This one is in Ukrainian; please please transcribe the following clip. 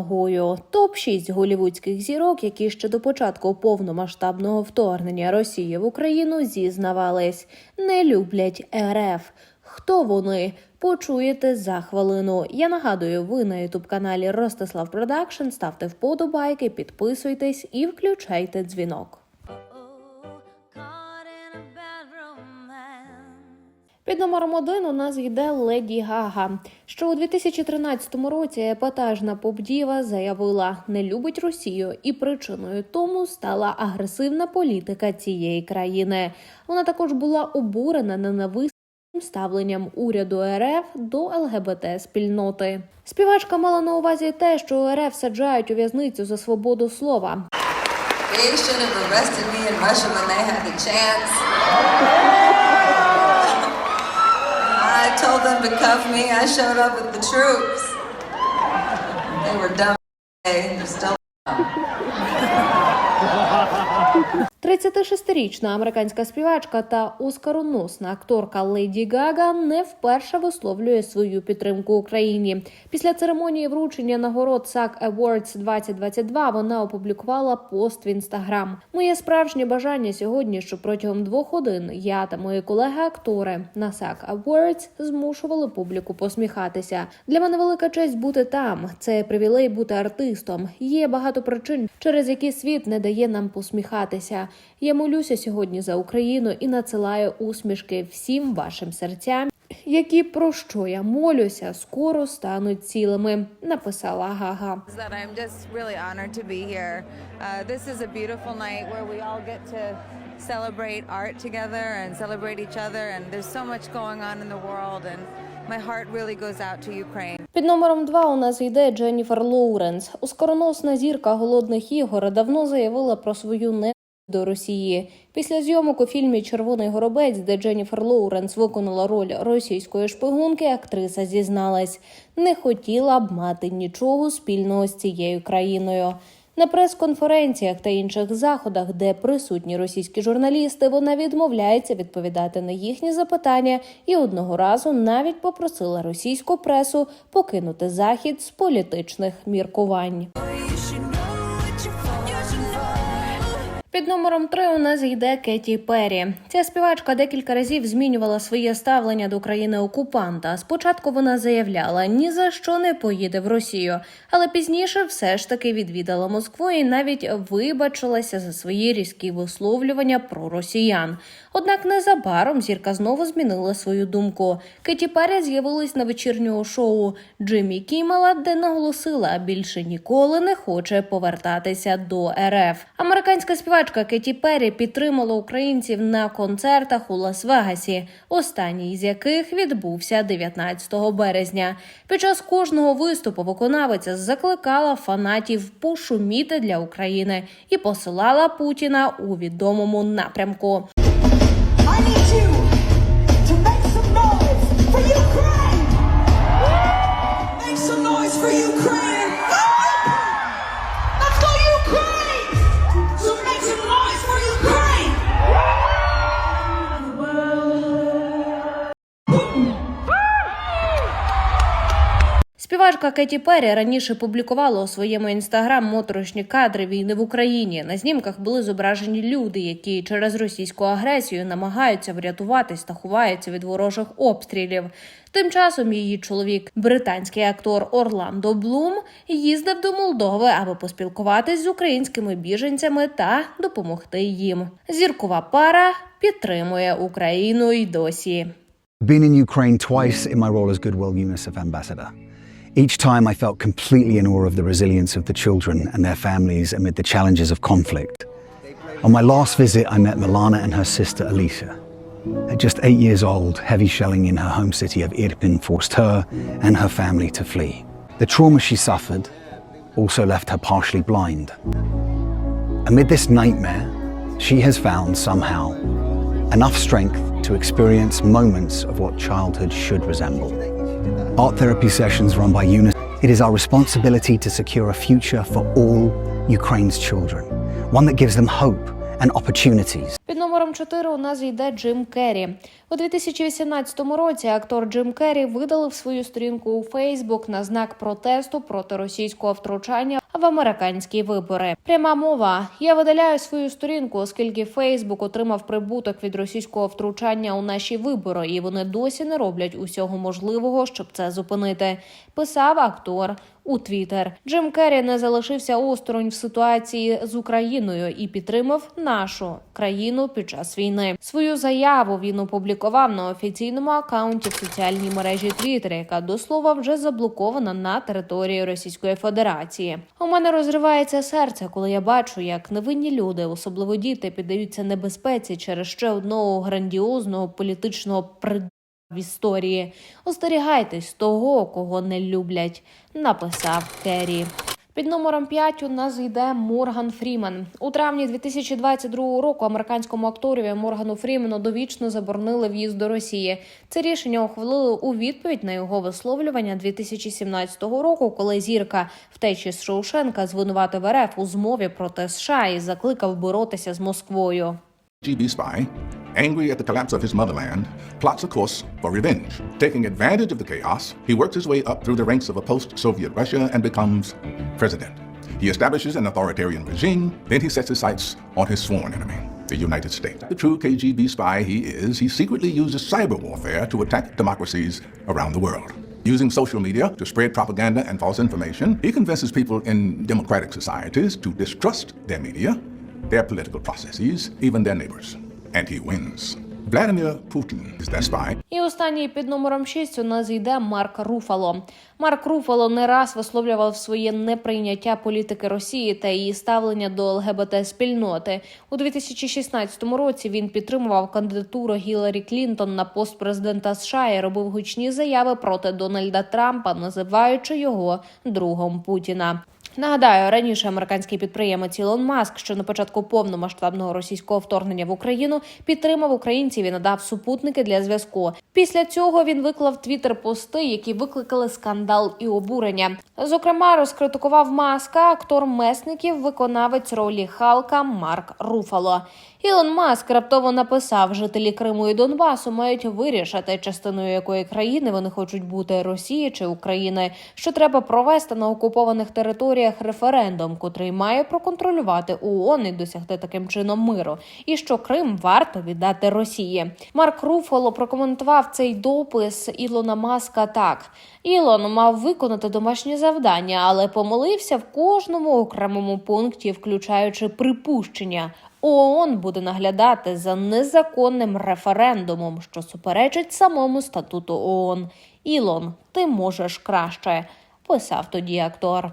ногою. Топ 6 голівудських зірок, які ще до початку повномасштабного вторгнення Росії в Україну зізнавались, не люблять РФ. Хто вони? Почуєте за хвилину. Я нагадую, ви на ютуб каналі Ростислав Продакшн. Ставте вподобайки, підписуйтесь і включайте дзвінок. Під номером один у нас йде Леді Гага, що у 2013 році епатажна поп-діва заявила, не любить Росію, і причиною тому стала агресивна політика цієї країни. Вона також була обурена ненависним ставленням уряду РФ до ЛГБТ спільноти. Співачка мала на увазі те, що РФ саджають у в'язницю за свободу слова. They should have arrested me in Russia when they had the chance. To cuff me. I showed up with the troops. They were dumb. They're still 36-річна американська співачка та оскароносна акторка Леді Гага не вперше висловлює свою підтримку Україні. Після церемонії вручення нагород SAG Awards 2022 вона опублікувала пост в інстаграм. Моє справжнє бажання сьогодні, що протягом двох годин я та мої колеги-актори на SAG Awards змушували публіку посміхатися. Для мене велика честь бути там. Це привілей бути артистом. Є багато причин, через які світ не дає нам посміхатися. Я молюся сьогодні за Україну і надсилаю усмішки всім вашим серцям, які про що я молюся, скоро стануть цілими. Написала Гага. Uh, celebrate art together and celebrate each other. And there's so much going on in the world, and my heart really goes out to Ukraine. Під номером два у нас йде Дженніфер Лоуренс. Оскароносна зірка голодних ігор давно заявила про свою не до Росії. Після зйомок у фільмі Червоний горобець, де Дженніфер Лоуренс виконала роль російської шпигунки, актриса зізналась, не хотіла б мати нічого спільного з цією країною. На прес-конференціях та інших заходах, де присутні російські журналісти, вона відмовляється відповідати на їхні запитання і одного разу навіть попросила російську пресу покинути захід з політичних міркувань. Під номером три у нас йде Кеті Перрі. Ця співачка декілька разів змінювала своє ставлення до країни окупанта. Спочатку вона заявляла, ні за що не поїде в Росію, але пізніше все ж таки відвідала Москву і навіть вибачилася за свої різкі висловлювання про росіян. Однак незабаром зірка знову змінила свою думку. Кеті Перрі з'явилась на вечірнього шоу Джиммі Кімела, де наголосила, більше ніколи не хоче повертатися до РФ. Американська співачка Кеті Перрі підтримала українців на концертах у Лас-Вегасі, останній з яких відбувся 19 березня. Під час кожного виступу виконавиця закликала фанатів пошуміти для України і посилала Путіна у відомому напрямку. Ukraine! Співачка Кеті Перрі раніше публікувала у своєму інстаграм моторошні кадри війни в Україні. На знімках були зображені люди, які через російську агресію намагаються врятуватись та ховаються від ворожих обстрілів. Тим часом її чоловік, британський актор Орландо Блум, їздив до Молдови, аби поспілкуватись з українськими біженцями та допомогти їм. Зіркова пара підтримує Україну й досі. Been in Ukraine twice in my role as Goodwill UNICEF ambassador. Each time I felt completely in awe of the resilience of the children and their families amid the challenges of conflict. On my last visit, I met Milana and her sister Alicia. At just eight years old, heavy shelling in her home city of Irpin forced her and her family to flee. The trauma she suffered also left her partially blind. Amid this nightmare, she has found somehow enough strength to experience moments of what childhood should resemble. Art therapy sessions run by UNICEF. It is our responsibility to secure a future for all Ukraine's children, one that gives them hope and opportunities. Під номером 4 у нас йде Джим Керрі. У 2018 році актор Джим Керрі видалив свою сторінку у Фейсбук на знак протесту проти російського втручання в американські вибори. Пряма мова: я видаляю свою сторінку, оскільки Фейсбук отримав прибуток від російського втручання у наші вибори, і вони досі не роблять усього можливого, щоб це зупинити. Писав актор у Твіттер. Джим Керрі не залишився осторонь в ситуації з Україною і підтримав нашу країну під час війни. Свою заяву він опублікував на офіційному акаунті в соціальній мережі Твіттер, яка до слова вже заблокована на території Російської Федерації. У мене розривається серце, коли я бачу, як невинні люди, особливо діти, піддаються небезпеці через ще одного грандіозного політичного прид в історії. Остерігайтесь того, кого не люблять, написав Керрі. Під номером 5 у нас йде Морган Фрімен. У травні 2022 року американському акторові Моргану Фрімену довічно заборонили в'їзд до Росії. Це рішення ухвалили у відповідь на його висловлювання 2017 року, коли зірка втечі з Шоушенка звинуватив РФ у змові проти США і закликав боротися з Москвою. GB spy, angry at the collapse of his motherland, plots a course for revenge. Taking advantage of the chaos, he works his way up through the ranks of a post Soviet Russia and becomes president. He establishes an authoritarian regime, then he sets his sights on his sworn enemy, the United States. The true KGB spy he is, he secretly uses cyber warfare to attack democracies around the world. Using social media to spread propaganda and false information, he convinces people in democratic societies to distrust their media, their political processes, even their neighbors. And he wins. Vladimir Putin is that spy. І останній під номером 6 у нас йде Марк Руфало. Марк Руфало не раз висловлював своє неприйняття політики Росії та її ставлення до ЛГБТ спільноти. У 2016 році він підтримував кандидатуру Гіларі Клінтон на пост президента США і робив гучні заяви проти Дональда Трампа, називаючи його другом Путіна. Нагадаю, раніше американський підприємець Ілон Маск, що на початку повномасштабного російського вторгнення в Україну підтримав українців і надав супутники для зв'язку. Після цього він виклав твіттер пости, які викликали скандал і обурення. Зокрема, розкритикував маска актор месників, виконавець ролі Халка Марк Руфало. Ілон Маск раптово написав: жителі Криму і Донбасу мають вирішити, частиною якої країни вони хочуть бути Росії чи України, що треба провести на окупованих територіях референдум, котрий має проконтролювати ООН і досягти таким чином миру, і що Крим варто віддати Росії. Марк Руфало прокоментував цей допис Ілона Маска так: Ілон мав виконати домашнє завдання, але помилився в кожному окремому пункті, включаючи припущення. ООН буде наглядати за незаконним референдумом, що суперечить самому статуту ООН. Ілон, ти можеш краще, писав тоді актор.